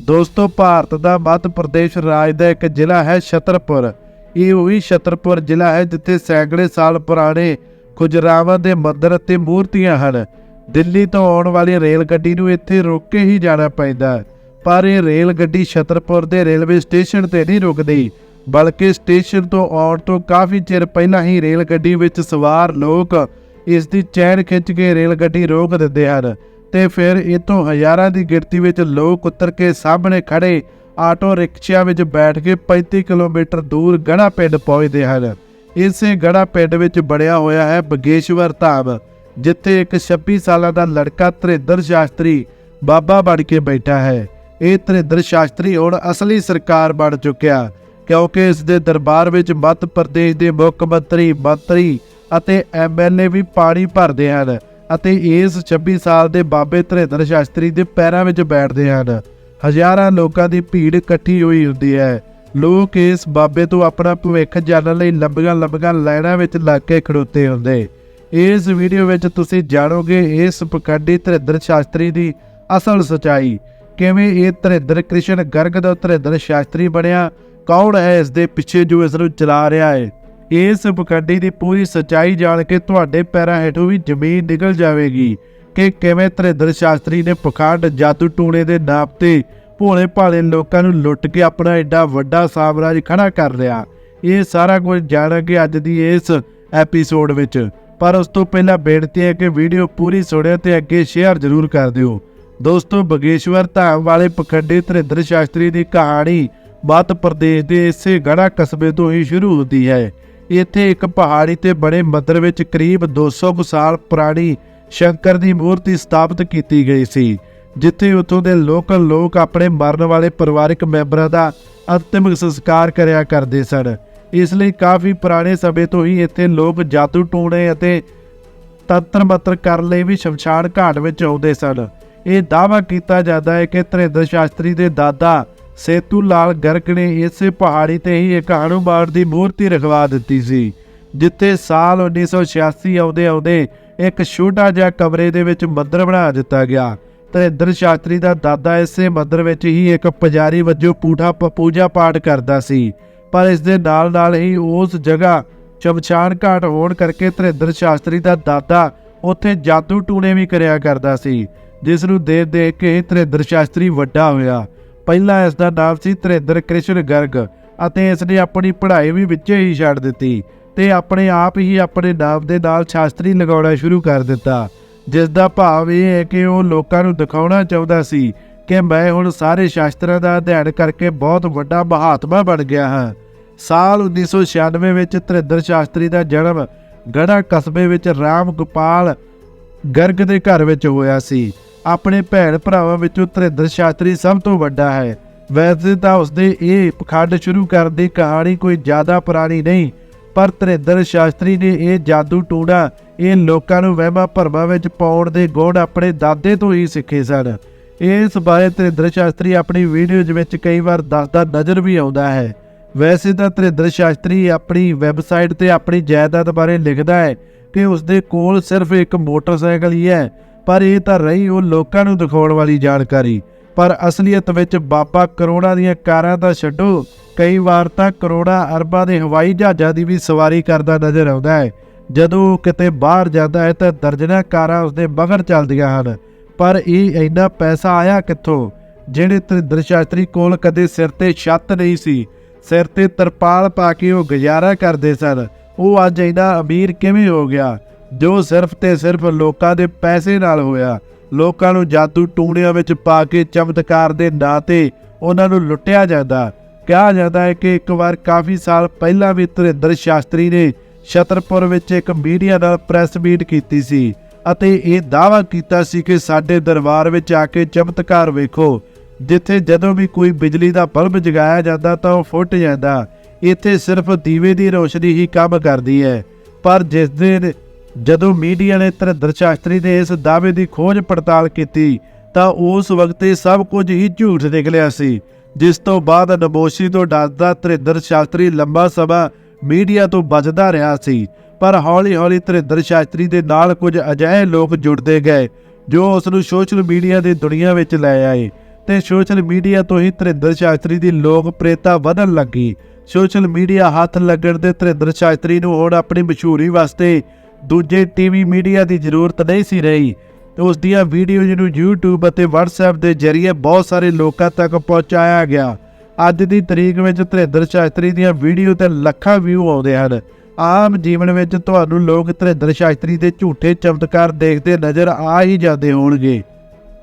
ਦੋਸਤੋ, ਭਾਰਤ ਦਾ ਮੱਧ ਪ੍ਰਦੇਸ਼ ਰਾਜ ਦਾ ਇੱਕ ਜ਼ਿਲ੍ਹਾ ਹੈ ਛਤਰਪੁਰ। ਇਹ ਉਹੀ ਛਤਰਪੁਰ ਜ਼ਿਲ੍ਹਾ ਹੈ ਜਿੱਥੇ ਸੈਂਕੜੇ ਸਾਲ ਪੁਰਾਣੇ ਖੁਜਰਾਵਾਂ ਦੇ ਮੰਦਰ ਅਤੇ ਮੂਰਤੀਆਂ ਹਨ। ਦਿੱਲੀ ਤੋਂ ਆਉਣ ਵਾਲੀ ਰੇਲ ਗੱਡੀ ਨੂੰ ਇੱਥੇ ਰੁਕ ਕੇ ਹੀ ਜਾਣਾ ਪੈਂਦਾ ਪਰ ਇਹ ਰੇਲ ਗੱਡੀ ਛਤਰਪੁਰ ਦੇ ਰੇਲਵੇ ਸਟੇਸ਼ਨ ਤੇ ਨਹੀਂ ਰੁਕਦੀ, ਬਲਕਿ ਸਟੇਸ਼ਨ ਤੋਂ ਆਉਣ ਤੋਂ ਕਾਫੀ ਚਿਰ ਪਹਿਲਾਂ ਹੀ ਰੇਲ ਗੱਡੀ ਵਿੱਚ ਸਵਾਰ ਲੋਕ ਇਸ ਦੀ ਚੈਨ ਖਿੱਚ ਕੇ ਰੇਲ ਗੱਡੀ ਰੋਕ ਦਿੰਦੇ ਹਨ। ਤੇ ਫਿਰ ਇਤੋਂ ਹਜ਼ਾਰਾਂ ਦੀ ਗਿਣਤੀ ਵਿੱਚ ਲੋਕ ਉਤਰ ਕੇ ਸਾਹਮਣੇ ਖੜੇ। ਆਟੋ ਰਿਕਸ਼ਿਆਂ ਵਿੱਚ ਬੈਠ ਕੇ 35 ਕਿਲੋਮੀਟਰ ਦੂਰ ਗੜਾ ਪਿੰਡ ਪਹੁੰਚਦੇ ਹਨ। ਇਸੇ ਗੜਾ ਪਿੰਡ ਵਿੱਚ ਬਣਿਆ ਹੋਇਆ ਹੈ ਬਗੇਸ਼ਵਰ ਧਾਮ, ਜਿੱਥੇ ਇੱਕ 26 ਸਾਲਾਂ ਦਾ ਲੜਕਾ ਧਰਿੰਦਰ ਸ਼ਾਸਤਰੀ ਬਾਬਾ ਬਣ ਕੇ ਬੈਠਾ ਹੈ। ਇਹ ਧਰਿੰਦਰ ਸ਼ਾਸਤਰੀ ਹੁਣ ਅਸਲੀ ਸਰਕਾਰ ਬਣ ਚੁੱਕਿਆ, ਕਿਉਂਕਿ ਇਸ ਦੇ ਦਰਬਾਰ ਵਿੱਚ ਮੱਧ ਪ੍ਰਦੇਸ਼ ਦੇ ਮੁੱਖ ਮੰਤਰੀ ਮੰਤਰੀ ਅਤੇ ਐਮਐਲਏ ਵੀ ਪਾਣੀ ਭਰਦੇ ਹਨ। ਅਤੇ ਇਸ 26 ਸਾਲ ਦੇ ਬਾਬੇ ਧਰਿੰਦਰ ਸ਼ਾਸਤਰੀ ਦੇ ਪੈਰਾਂ ਵਿੱਚ ਬੈਠਦੇ ਹਨ। ਹਜ਼ਾਰਾਂ ਲੋਕਾਂ ਦੀ ਭੀੜ ਇਕੱਠੀ ਹੋਈ ਹੁੰਦੀ ਹੈ। ਲੋਕ ਇਸ ਬਾਬੇ ਤੋਂ ਆਪਣਾ ਭਵਿੱਖ ਜਾਣਨ ਲਈ ਲੰਬੀਆਂ ਲੰਬੀਆਂ ਲਾਈਨਾਂ ਵਿੱਚ ਲੱਗ ਕੇ ਖੜੋਤੇ ਹੁੰਦੇ। ਇਸ ਵੀਡੀਓ ਵਿੱਚ ਤੁਸੀਂ ਜਾਣੋਗੇ ਇਸ ਪਕੰਡੀ ਧਰਿੰਦਰ ਸ਼ਾਸਤਰੀ ਦੀ ਅਸਲ ਸਚਾਈ। ਕਿਵੇਂ ਇਹ ਧਰਿੰਦਰ ਕ੍ਰਿਸ਼ਨ ਗਰਗ ਦਾ ਧਰਿੰਦਰ ਸ਼ਾਸਤਰੀ ਬਣਿਆ, ਕੌਣ ਹੈ ਇਸ ਦੇ ਪਿੱਛੇ ਜੋ ਇਸ ਨੂੰ ਚਲਾ ਰਿਹਾ ਹੈ? ਇਸ ਪਕੰਡੀ ਦੀ ਪੂਰੀ ਸਚਾਈ ਜਾਣ ਕੇ ਤੁਹਾਡੇ ਪੈਰਾਂ ਹੇਠੋਂ ਵੀ ਜ਼ਮੀਨ ਨਿਕਲ ਜਾਵੇਗੀ ਕਿ ਕਿਵੇਂ ਧਰਿੰਦਰ ਸ਼ਾਸਤਰੀ ਨੇ ਪਖੰਡ ਜਾਦੂ ਟੂਣੇ ਦੇ ਨਾਮ ਤੇ ਭੋਲੇ ਭਾਲੇ ਲੋਕਾਂ ਨੂੰ ਲੁੱਟ ਕੇ ਆਪਣਾ ਐਡਾ ਵੱਡਾ ਸਾਮਰਾਜ ਖੜਾ ਕਰ ਲਿਆ। ਇਹ ਸਾਰਾ ਕੁਝ ਜਾਣਾਂਗੇ ਅੱਜ ਦੀ ਇਸ ਐਪੀਸੋਡ ਵਿੱਚ। ਪਰ ਉਸ ਤੋਂ ਪਹਿਲਾਂ ਬੇਨਤੀ ਹੈ ਕਿ ਵੀਡੀਓ ਪੂਰੀ ਸੁਣਿਓ ਤੇ ਅੱਗੇ ਸ਼ੇਅਰ ਜ਼ਰੂਰ ਕਰ ਦਿਓ। ਦੋਸਤੋ, ਬਗੇਸ਼ਵਰ ਧਾਮ ਵਾਲੇ ਪਖੰਡੀ ਧਰਿੰਦਰ ਸ਼ਾਸਤਰੀ ਦੀ ਕਹਾਣੀ ਮੱਧ ਪ੍ਰਦੇਸ਼ ਦੇ ਇਸੇ ਗੜਾ ਕਸਬੇ ਤੋਂ ਹੀ ਸ਼ੁਰੂ ਹੁੰਦੀ ਹੈ। ਇੱਥੇ ਇੱਕ ਪਹਾੜੀ ਤੇ ਬਣੇ ਮੰਦਰ ਵਿੱਚ ਕਰੀਬ 200 ਕੁ ਸਾਲ ਪੁਰਾਣੀ ਸ਼ੰਕਰ ਦੀ ਮੂਰਤੀ ਸਥਾਪਿਤ ਕੀਤੀ ਗਈ ਸੀ, ਜਿੱਥੇ ਉੱਥੋਂ ਦੇ ਲੋਕਲ ਲੋਕ ਆਪਣੇ ਮਰਨ ਵਾਲੇ ਪਰਿਵਾਰਕ ਮੈਂਬਰਾਂ ਦਾ ਅੰਤਿਮ ਸੰਸਕਾਰ ਕਰਿਆ ਕਰਦੇ ਸਨ। ਇਸ ਲਈ ਕਾਫੀ ਪੁਰਾਣੇ ਸਮੇਂ ਤੋਂ ਹੀ ਇੱਥੇ ਲੋਕ ਜਾਦੂ ਟੂਣੇ ਅਤੇ ਤੰਤਰ ਮੰਤਰ ਕਰਨ ਲਈ ਵੀ ਸ਼ਮਸ਼ਾਨ ਘਾਟ ਵਿੱਚ ਆਉਂਦੇ ਸਨ। ਇਹ ਦਾਅਵਾ ਕੀਤਾ ਜਾਂਦਾ ਹੈ ਕਿ ਧਰਿੰਦਰ ਸ਼ਾਸਤਰੀ ਦੇ ਦਾਦਾ ਸੇਤੂ ਲਾਲ ਗਰਗ ਨੇ ਇਸੇ ਪਹਾੜੀ ਤੇ ਹੀ ਇੱਕ ਹਨੂਮਾਨ ਦੀ ਮੂਰਤੀ ਰਖਵਾ ਦਿੱਤੀ ਸੀ, ਜਿੱਥੇ ਸਾਲ 1986 ਆਉਂਦੇ ਆਉਂਦੇ ਇੱਕ ਛੋਟਾ ਜਿਹਾ ਕਮਰੇ ਦੇ ਵਿੱਚ ਮੰਦਰ ਬਣਾ ਦਿੱਤਾ ਗਿਆ। ਧਰਿੰਦਰ ਸ਼ਾਸਤਰੀ ਦਾ ਦਾਦਾ ਇਸੇ ਮੰਦਰ ਵਿੱਚ ਹੀ ਇੱਕ ਪੁਜਾਰੀ ਵਜੋਂ ਪੂਠਾ ਪ- ਪੂਜਾ ਪਾਠ ਕਰਦਾ ਸੀ, ਪਰ ਇਸ ਦੇ ਨਾਲ ਨਾਲ ਹੀ ਉਸ ਜਗ੍ਹਾ ਸ਼ਮਸ਼ਾਨ ਘਾਟ ਹੋਣ ਕਰਕੇ ਧਰਿੰਦਰ ਸ਼ਾਸਤਰੀ ਦਾ ਦਾਦਾ ਉੱਥੇ ਜਾਦੂ ਟੂਣੇ ਵੀ ਕਰਿਆ ਕਰਦਾ ਸੀ, ਜਿਸ ਨੂੰ ਦੇਖ ਦੇਖ ਕੇ ਹੀ ਧਰਿੰਦਰ ਸ਼ਾਸਤਰੀ ਵੱਡਾ ਹੋਇਆ। ਪਹਿਲਾਂ ਇਸ ਦਾ ਨਾਮ ਸੀ ਧਰਿੰਦਰ ਕ੍ਰਿਸ਼ਨ ਗਰਗ ਅਤੇ ਇਸ ਨੇ ਆਪਣੀ ਪੜ੍ਹਾਈ ਵੀ ਵਿੱਚੇ ਹੀ ਛੱਡ ਦਿੱਤੀ ਤੇ ਆਪਣੇ ਆਪ ਹੀ ਆਪਣੇ ਨਾਮ ਦੇ ਨਾਲ ਸ਼ਾਸਤਰੀ ਲਗਾਉਣਾ ਸ਼ੁਰੂ ਕਰ ਦਿੱਤਾ। ਜਿਸ ਦਾ ਭਾਵ ਇਹ ਹੈ ਕਿ ਉਹ ਲੋਕਾਂ ਨੂੰ ਦਿਖਾਉਣਾ ਚਾਹੁੰਦਾ ਸੀ ਕਿ ਮੈਂ ਹੁਣ ਸਾਰੇ ਸ਼ਾਸਤਰਾਂ ਦਾ ਅਧਿਐਨ ਕਰਕੇ ਬਹੁਤ ਵੱਡਾ ਮਹਾਤਮਾ ਬਣ ਗਿਆ ਹਾਂ। ਸਾਲ 1996 ਵਿੱਚ ਧਰਿੰਦਰ ਸ਼ਾਸਤਰੀ ਦਾ ਜਨਮ ਗੜਾ ਕਸਬੇ ਵਿੱਚ ਰਾਮ ਗੋਪਾਲ ਗਰਗ ਦੇ ਘਰ ਵਿੱਚ ਹੋਇਆ ਸੀ। ਆਪਣੇ ਭੈਣ ਭਰਾਵਾਂ ਵਿੱਚੋਂ ਧਰਿੰਦਰ ਸ਼ਾਸਤਰੀ ਸਭ ਤੋਂ ਵੱਡਾ ਹੈ। ਵੈਸੇ ਤਾਂ ਉਸਦੇ ਇਹ ਪਖੰਡ ਸ਼ੁਰੂ ਕਰਨ ਦੀ ਕਹਾਣੀ ਕੋਈ ਜ਼ਿਆਦਾ ਪੁਰਾਣੀ ਨਹੀਂ, ਪਰ ਧਰਿੰਦਰ ਸ਼ਾਸਤਰੀ ਨੇ ਇਹ ਜਾਦੂ ਟੂਣਾ ਇਹ ਲੋਕਾਂ ਨੂੰ ਵਹਿਮਾਂ ਭਰਮਾਂ ਵਿੱਚ ਪਾਉਣ ਦੇ ਗੁਣ ਆਪਣੇ ਦਾਦੇ ਤੋਂ ਹੀ ਸਿੱਖੇ ਸਨ। ਇਸ ਬਾਰੇ ਧਰਿੰਦਰ ਸ਼ਾਸਤਰੀ ਆਪਣੀ ਵੀਡੀਓਜ਼ ਵਿੱਚ ਕਈ ਵਾਰ ਦੱਸਦਾ ਨਜ਼ਰ ਵੀ ਆਉਂਦਾ ਹੈ। ਵੈਸੇ ਤਾਂ ਧਰਿੰਦਰ ਸ਼ਾਸਤਰੀ ਆਪਣੀ ਵੈਬਸਾਈਟ ਤੇ ਆਪਣੀ ਜਾਇਦਾਦ ਬਾਰੇ ਲਿਖਦਾ ਹੈ ਕਿ ਉਸਦੇ ਕੋਲ ਸਿਰਫ ਇੱਕ ਮੋਟਰਸਾਈਕਲ ਹੀ ਹੈ ਪਰ ਇਹ ਤਾਂ ਰਹੀ ਉਹ ਲੋਕਾਂ ਨੂੰ ਦਿਖਾਉਣ ਵਾਲੀ ਜਾਣਕਾਰੀ। ਪਰ ਅਸਲੀਅਤ ਵਿੱਚ ਬਾਬਾ ਕਰੋੜਾਂ ਦੀਆਂ ਕਾਰਾਂ ਤਾਂ ਛੱਡੋ। ਕਈ ਵਾਰ ਤਾਂ ਕਰੋੜਾਂ ਅਰਬਾਂ ਦੇ ਹਵਾਈ ਜਹਾਜ਼ਾਂ ਦੀ ਵੀ ਸਵਾਰੀ ਕਰਦਾ ਨਜ਼ਰ ਆਉਂਦਾ ਹੈ। ਜਦੋਂ ਉਹ ਕਿਤੇ ਬਾਹਰ ਜਾਂਦਾ ਹੈ ਤਾਂ ਦਰਜਨਾਂ ਕਾਰਾਂ ਉਸਦੇ ਮਗਰ ਚੱਲਦੀਆਂ ਹਨ। ਪਰ ਇਹ ਇੰਨਾ ਪੈਸਾ ਆਇਆ ਕਿੱਥੋਂ? ਜਿਹੜੇ ਧਰਿੰਦਰ ਸ਼ਾਸਤਰੀ ਕੋਲ ਕਦੇ ਸਿਰ ਤੇ ਛੱਤ ਨਹੀਂ ਸੀ। ਸਿਰ ਤੇ ਤਰਪਾਲ ਪਾ ਕੇ ਉਹ ਗੁਜ਼ਾਰਾ ਕਰਦੇ ਸਨ। ਉਹ ਅੱਜ ਇੰਨਾ ਅਮੀਰ ਕਿਵੇਂ ਹੋ ਗਿਆ? ਜੋ ਸਿਰਫ ਤੇ ਸਿਰਫ ਲੋਕਾਂ ਦੇ ਪੈਸੇ ਨਾਲ ਹੋਇਆ, ਲੋਕਾਂ ਨੂੰ ਜਾਦੂ ਟੂਣਿਆਂ ਵਿੱਚ ਪਾ ਕੇ ਚਮਤਕਾਰ ਦੇ ਨਾਂ ਤੇ ਉਹਨਾਂ ਨੂੰ ਲੁੱਟਿਆ ਜਾਂਦਾ। ਕਿਹਾ ਜਾਂਦਾ ਹੈ ਕਿ ਇੱਕ ਵਾਰ ਕਾਫੀ ਸਾਲ ਪਹਿਲਾਂ ਵੀ ਧਰਿੰਦਰ ਸ਼ਾਸਤਰੀ ਨੇ ਛਤਰਪੁਰ ਵਿੱਚ ਇੱਕ ਮੀਡੀਆ ਨਾਲ ਪ੍ਰੈਸ ਮੀਟ ਕੀਤੀ ਸੀ ਅਤੇ ਇਹ ਦਾਅਵਾ ਕੀਤਾ ਸੀ ਕਿ ਸਾਡੇ ਦਰਬਾਰ ਵਿੱਚ ਆ ਕੇ ਚਮਤਕਾਰ ਵੇਖੋ। ਜਿੱਥੇ ਜਦੋਂ ਵੀ ਕੋਈ ਬਿਜਲੀ ਦਾ ਬਲਬ ਜਗਾਇਆ ਜਾਂਦਾ ਤਾਂ ਉਹ ਫੁੱਟ ਜਾਂਦਾ। ਇੱਥੇ ਸਿਰਫ ਦੀਵੇ ਦੀ ਰੋਸ਼ਨੀ ਹੀ ਕੰਮ ਕਰਦੀ ਹੈ। ਪਰ ਜਿਸ ਦਿਨ ਜਦੋਂ ਮੀਡੀਆ ਨੇ ਧਰਿੰਦਰ ਸ਼ਾਸਤਰੀ ਦੇ ਇਸ ਦਾਅਵੇ ਦੀ ਖੋਜ ਪੜਤਾਲ ਕੀਤੀ, ਤਾਂ ਉਸ ਵਕਤ ਇਹ ਸਭ ਕੁਝ ਹੀ ਝੂਠ ਨਿਕਲਿਆ ਸੀ, ਜਿਸ ਤੋਂ ਬਾਅਦ ਨਮੋਸ਼ੀ ਤੋਂ ਡਰਦਾ ਧਰਿੰਦਰ ਸ਼ਾਸਤਰੀ ਲੰਬਾ ਸਮਾਂ ਮੀਡੀਆ ਤੋਂ ਬਚਦਾ ਰਿਹਾ ਸੀ। ਪਰ ਹੌਲੀ-ਹੌਲੀ ਧਰਿੰਦਰ ਸ਼ਾਸਤਰੀ ਦੇ ਨਾਲ ਕੁਝ ਅਜਿਹੇ ਲੋਕ ਜੁੜਦੇ ਗਏ, ਜੋ ਉਸ ਨੂੰ ਸੋਸ਼ਲ ਮੀਡੀਆ ਦੀ ਦੁਨੀਆ ਵਿੱਚ ਲੈ ਆਏ। ਤੇ ਸੋਸ਼ਲ ਮੀਡੀਆ ਤੋਂ ਹੀ ਧਰਿੰਦਰ ਸ਼ਾਸਤਰੀ ਦੀ ਲੋਕਪ੍ਰਿਯਤਾ ਵਧਣ ਲੱਗੀ। ਸੋਸ਼ਲ ਮੀਡੀਆ ਹੱਥ ਲੱਗਣ ਦੇ ਧਰਿੰਦਰ ਸ਼ਾਸਤਰੀ ਨੂੰ ਹੁਣ ਆਪਣੀ ਮਸ਼ਹੂਰੀ ਵਾਸਤੇ ਦੂਜੇ ਟੀਵੀ ਮੀਡੀਆ ਦੀ ਜ਼ਰੂਰਤ ਨਹੀਂ ਸੀ ਰਹੀ। ਤੇ ਉਸ ਦੀਆਂ ਵੀਡੀਓਜ਼ ਨੂੰ YouTube ਅਤੇ WhatsApp ਦੇ ਜ਼ਰੀਏ ਬਹੁਤ ਸਾਰੇ ਲੋਕਾਂ ਤੱਕ ਪਹੁੰਚਾਇਆ ਗਿਆ। ਅੱਜ ਦੀ ਤਰੀਕ ਵਿੱਚ ਧਰਿੰਦਰ ਸ਼ਾਸਤਰੀ ਦੀਆਂ ਵੀਡੀਓ ਤੇ ਲੱਖਾਂ ਵਿਊ ਆਉਂਦੇ ਹਨ। ਆਮ ਜੀਵਨ ਵਿੱਚ ਤੁਹਾਨੂੰ ਲੋਕ ਧਰਿੰਦਰ ਸ਼ਾਸਤਰੀ ਦੇ ਝੂਠੇ ਚਮਤਕਾਰ ਦੇਖਦੇ ਨਜ਼ਰ ਆ ਹੀ ਜਾਂਦੇ ਹੋਣਗੇ।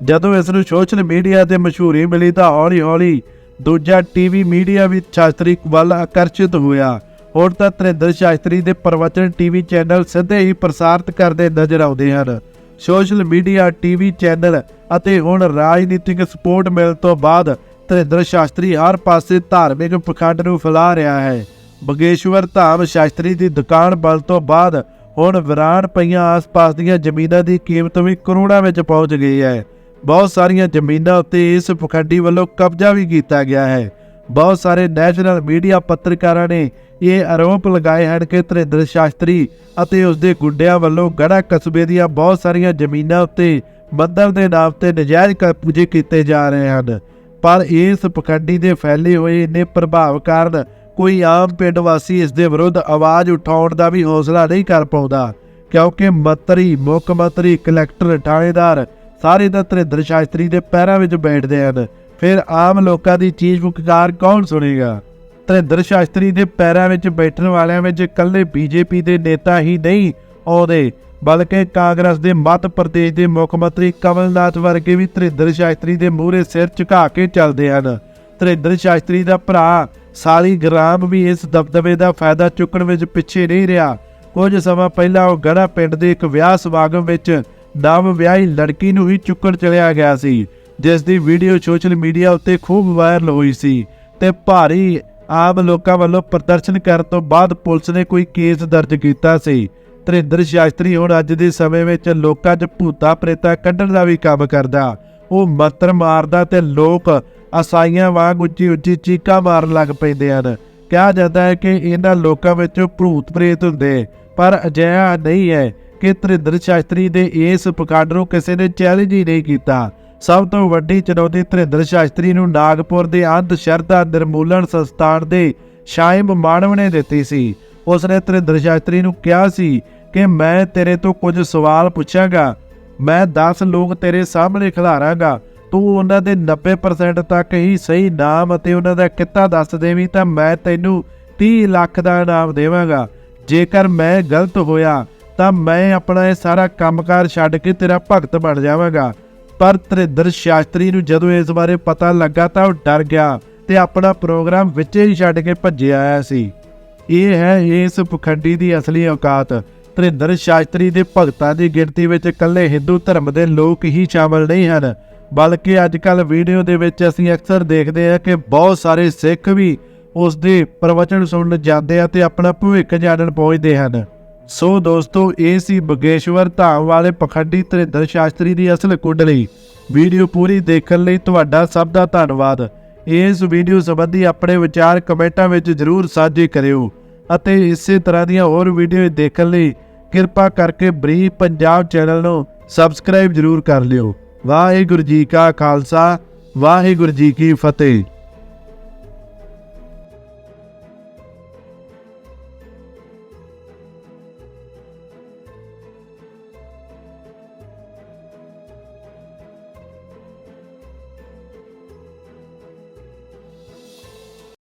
ਜਦੋਂ ਇਸ ਨੂੰ ਸੋਸ਼ਲ ਮੀਡੀਆ ਤੇ ਮਸ਼ਹੂਰੀ ਮਿਲੀ ਤਾਂ ਹੌਲੀ-ਹੌਲੀ ਦੂਜਾ ਟੀਵੀ ਮੀਡੀਆ ਵੀ ਸ਼ਾਸਤਰੀ ਵੱਲ ਆਕਰਸ਼ਿਤ ਹੋਇਆ। ਹੁਣ ਤਾਂ ਧਰਿੰਦਰ ਸ਼ਾਸਤਰੀ ਦੇ ਪ੍ਰਵਚਨ ਟੀਵੀ ਚੈਨਲ ਸਿੱਧੇ ਹੀ ਪ੍ਰਸਾਰਿਤ ਕਰਦੇ ਨਜ਼ਰ ਆਉਂਦੇ ਹਨ। ਸੋਸ਼ਲ ਮੀਡੀਆ, ਟੀਵੀ ਚੈਨਲ ਅਤੇ ਹੁਣ ਰਾਜਨੀਤਿਕ ਸਪੋਰਟ ਮਿਲਣ ਤੋਂ ਬਾਅਦ ਧਰਿੰਦਰ ਸ਼ਾਸਤਰੀ ਹਰ ਪਾਸੇ ਧਾਰਮਿਕ ਪਖੰਡ ਨੂੰ ਫੈਲਾ ਰਿਹਾ ਹੈ। ਬਗੇਸ਼ਵਰ ਧਾਮ ਸ਼ਾਸਤਰੀ ਦੀ ਦੁਕਾਨ ਬਲ ਤੋਂ ਬਾਅਦ ਹੁਣ ਵਿਰਾਨ ਪਈਆਂ ਆਸ-ਪਾਸ ਦੀਆਂ ਜ਼ਮੀਨਾਂ ਦੀ ਕੀਮਤ ਵੀ ਕਰੋੜਾਂ ਵਿੱਚ ਪਹੁੰਚ ਗਈ ਹੈ। ਬਹੁਤ ਸਾਰੀਆਂ ਜ਼ਮੀਨਾਂ ਉੱਤੇ ਇਸ ਪਖੰਡੀ ਵੱਲੋਂ ਕਬਜ਼ਾ ਵੀ ਕੀਤਾ ਗਿਆ ਹੈ। ਬਹੁਤ ਸਾਰੇ ਨੈਸ਼ਨਲ ਮੀਡੀਆ ਪੱਤਰਕਾਰਾਂ ਨੇ ਇਹ ਆਰੋਪ ਲਗਾਏ ਹਨ ਕਿ ਧਰਿੰਦਰ ਸ਼ਾਸਤਰੀ ਅਤੇ ਉਸ ਦੇ ਗੁੰਡਿਆਂ ਵੱਲੋਂ ਗੜਾ ਕਸਬੇ ਦੀਆਂ ਬਹੁਤ ਸਾਰੀਆਂ ਜ਼ਮੀਨਾਂ ਉੱਤੇ ਮੰਦਰ ਦੇ ਨਾਮ ਤੇ ਨਜਾਇਜ਼ ਕਬਜ਼ੇ ਕੀਤੇ ਜਾ ਰਹੇ ਹਨ। ਪਰ ਇਸ ਪਖੰਡੀ ਦੇ ਫੈਲੇ ਹੋਏ ਇੰਨੇ ਪ੍ਰਭਾਵ ਕਾਰਨ ਕੋਈ ਆਮ ਪਿੰਡ ਵਾਸੀ ਇਸ ਦੇ ਵਿਰੁੱਧ ਆਵਾਜ਼ ਉਠਾਉਣ ਦਾ ਵੀ ਹੌਸਲਾ ਨਹੀਂ ਕਰ ਪਾਉਂਦਾ, ਕਿਉਂਕਿ ਮੰਤਰੀ, ਮੁੱਖ ਮੰਤਰੀ ਕਲੈਕਟਰ ਥਾਣੇਦਾਰ ਸਾਰੇ ਤਾਂ ਧਰਿੰਦਰ ਸ਼ਾਸਤਰੀ ਦੇ ਪੈਰਾਂ ਵਿੱਚ ਬੈਠਦੇ ਹਨ। ਫਿਰ ਆਮ ਲੋਕਾਂ ਦੀ ਚੀਜ਼ ਪੁਕਾਰ ਕੌਣ ਸੁਣੇਗਾ? ਧਰਿੰਦਰ ਸ਼ਾਸਤਰੀ ਦੇ ਪੈਰਾਂ ਵਿੱਚ ਬੈਠਣ ਵਾਲਿਆਂ ਵਿੱਚ ਇਕੱਲੇ ਬੀਜੇਪੀ ਦੇ ਨੇਤਾ ਹੀ ਨਹੀਂ ਆਉਂਦੇ ਬਲਕਿ ਕਾਂਗਰਸ ਦੇ ਮੱਧ ਪ੍ਰਦੇਸ਼ ਦੇ ਮੁੱਖ ਮੰਤਰੀ ਕਮਲਨਾਥ ਵਰਗੇ ਵੀ ਧਰਿੰਦਰ ਸ਼ਾਸਤਰੀ ਦੇ ਮੂਹਰੇ ਸਿਰ ਝੁਕਾ ਕੇ ਚੱਲਦੇ ਹਨ। ਧਰਿੰਦਰ ਸ਼ਾਸਤਰੀ ਦਾ ਭਰਾ ਸਾਲੀ ਗ੍ਰਾਮ ਵੀ ਇਸ ਦਬਦਬੇ ਦਾ ਫਾਇਦਾ ਚੁੱਕਣ ਵਿੱਚ ਪਿੱਛੇ ਨਹੀਂ ਰਿਹਾ। ਕੁਝ ਸਮਾਂ ਪਹਿਲਾਂ ਉਹ ਗੜਾ ਪਿੰਡ ਦੇ ਇੱਕ ਵਿਆਹ ਸਮਾਗਮ ਵਿੱਚ ਨਵ ਵਿਆਹੀ ਲੜਕੀ ਨੂੰ ਹੀ ਚੁੱਕਣ ਚਲਿਆ ਗਿਆ ਸੀ। ਜਿਸ ਦੀ ਵੀਡੀਓ ਸੋਸ਼ਲ ਮੀਡੀਆ ਉੱਤੇ ਖੂਬ ਵਾਇਰਲ ਹੋਈ ਸੀ ਤੇ ਭਾਰੀ ਆਮ ਲੋਕਾਂ ਵੱਲੋਂ ਪ੍ਰਦਰਸ਼ਨ ਕਰਨ ਤੋਂ ਬਾਅਦ ਪੁਲਿਸ ਨੇ ਕੋਈ ਕੇਸ ਦਰਜ ਕੀਤਾ ਸੀ। ਧਰਿੰਦਰ ਸ਼ਾਸਤਰੀ ਹੁਣ ਅੱਜ ਦੇ ਸਮੇਂ ਵਿੱਚ ਲੋਕਾਂ 'ਚ ਭੂਤਾ ਪ੍ਰੇਤਾ ਕੱਢਣ ਦਾ ਵੀ ਕੰਮ ਕਰਦਾ। ਉਹ ਮੰਤਰ ਮਾਰਦਾ ਤੇ ਲੋਕ ਅਸਾਈਆਂ ਵਾਂਗ ਉੱਚੀ ਉੱਚੀ ਚੀਕਾਂ ਮਾਰਨ ਲੱਗ ਪੈਂਦੇ ਹਨ। ਕਿਹਾ ਜਾਂਦਾ ਹੈ ਕਿ ਇਹਨਾਂ ਲੋਕਾਂ ਵਿੱਚ ਭੂਤ ਪ੍ਰੇਤ ਹੁੰਦੇ, ਪਰ ਅਜਿਹਾ ਨਹੀਂ ਹੈ ਕਿ ਧਰਿੰਦਰ ਸ਼ਾਸਤਰੀ ਦੇ ਇਸ ਪਖੰਡ ਨੂੰ ਕਿਸੇ ਨੇ ਚੈਲੰਜ ਹੀ ਨਹੀਂ ਕੀਤਾ। ਸਭ ਤੋਂ ਵੱਡੀ ਚੁਣੌਤੀ ਧਰਿੰਦਰ ਸ਼ਾਸਤਰੀ ਨੂੰ ਨਾਗਪੁਰ ਦੇ ਅੰਧ ਸ਼ਰਧਾ ਨਿਰਮੂਲਨ ਸੰਸਥਾਨ ਦੇ ਸ਼ਾਇਬ ਮਾਨਵ ਨੇ ਦਿੱਤੀ ਸੀ। ਉਸ ਨੇ ਧਰਿੰਦਰ ਸ਼ਾਸਤਰੀ ਨੂੰ ਕਿਹਾ ਸੀ ਕਿ ਮੈਂ ਤੇਰੇ ਤੋਂ ਕੁਝ ਸਵਾਲ ਪੁੱਛਾਂਗਾ। ਮੈਂ 10 ਲੋਕ ਤੇਰੇ ਸਾਹਮਣੇ ਖਿਲਾਰਾਂਗਾ। ਤੂੰ ਉਹਨਾਂ ਦੇ 90% ਤੱਕ ਹੀ ਸਹੀ ਨਾਮ ਅਤੇ ਉਹਨਾਂ ਦਾ ਕਿੱਤਾ ਦੱਸ ਦੇਵੀਂ ਤਾਂ ਮੈਂ ਤੈਨੂੰ 30 ਲੱਖ ਦਾ ਇਨਾਮ ਦੇਵਾਂਗਾ। ਜੇਕਰ ਮੈਂ ਗਲਤ ਹੋਇਆ ਤਾਂ ਮੈਂ ਆਪਣਾ ਇਹ ਸਾਰਾ ਕੰਮਕਾਰ ਛੱਡ ਕੇ ਤੇਰਾ ਭਗਤ ਬਣ ਜਾਵਾਂਗਾ। ਪਰ ਧਰਿੰਦਰ ਸ਼ਾਸਤਰੀ ਨੂੰ ਜਦੋਂ ਇਸ ਬਾਰੇ ਪਤਾ ਲੱਗਾ ਤਾਂ ਉਹ ਡਰ ਗਿਆ ਤੇ ਆਪਣਾ ਪ੍ਰੋਗਰਾਮ ਵਿੱਚ ਹੀ ਛੱਡ ਕੇ ਭੱਜਿਆ ਆਇਆ ਸੀ। ਇਹ ਹੈ ਇਸ ਪਖੰਡੀ ਦੀ ਅਸਲੀ ਔਕਾਤ। ਧਰਿੰਦਰ ਸ਼ਾਸਤਰੀ ਦੇ ਭਗਤਾਂ ਦੀ ਗਿਣਤੀ ਵਿੱਚ ਇਕੱਲੇ ਹਿੰਦੂ ਧਰਮ ਦੇ ਲੋਕ ਹੀ ਸ਼ਾਮਲ ਨਹੀਂ ਹਨ। ਬਲਕਿ ਅੱਜਕੱਲ ਵੀਡੀਓ ਦੇ ਵਿੱਚ ਅਸੀਂ ਅਕਸਰ ਦੇਖਦੇ ਹਾਂ ਕਿ ਬਹੁਤ ਸਾਰੇ ਸਿੱਖ ਵੀ ਉਸ ਦੇ ਪ੍ਰਵਚਨ ਸੁਣਨ ਜਾਂਦੇ ਆ ਤੇ ਆਪਣਾ ਭਵਿੱਖ ਜਾਣਨ ਪਹੁੰਚਦੇ ਹਨ। ਸੋ ਦੋਸਤੋ, ਇਹ ਸੀ ਬਗੇਸ਼ਵਰ ਧਾਮ ਵਾਲੇ ਪਖੰਡੀ ਧਰਿੰਦਰ ਸ਼ਾਸਤਰੀ ਦੀ ਅਸਲ ਕੁੰਡਲੀ। ਵੀਡੀਓ ਪੂਰੀ ਦੇਖਣ ਲਈ ਤੁਹਾਡਾ ਸਭ ਦਾ ਧੰਨਵਾਦ। ਇਸ ਵੀਡੀਓ ਸੰਬੰਧੀ ਆਪਣੇ ਵਿਚਾਰ ਕਮੈਂਟਾਂ ਵਿੱਚ ਜਰੂਰ ਸਾਂਝੇ ਕਰਿਓ। ਅਤੇ ਇਸੇ ਤਰ੍ਹਾਂ ਦੀਆਂ ਹੋਰ ਵੀਡੀਓ ਦੇਖਣ ਲਈ ਕਿਰਪਾ ਕਰਕੇ ਬਰੀ ਪੰਜਾਬ ਚੈਨਲ ਨੂੰ ਸਬਸਕ੍ਰਾਈਬ ਜਰੂਰ ਕਰ ਲਿਓ। ਵਾਹਿਗੁਰੂ ਜੀ ਕਾ ਖਾਲਸਾ, ਵਾਹਿਗੁਰੂ ਜੀ ਕੀ ਫਤਿਹ।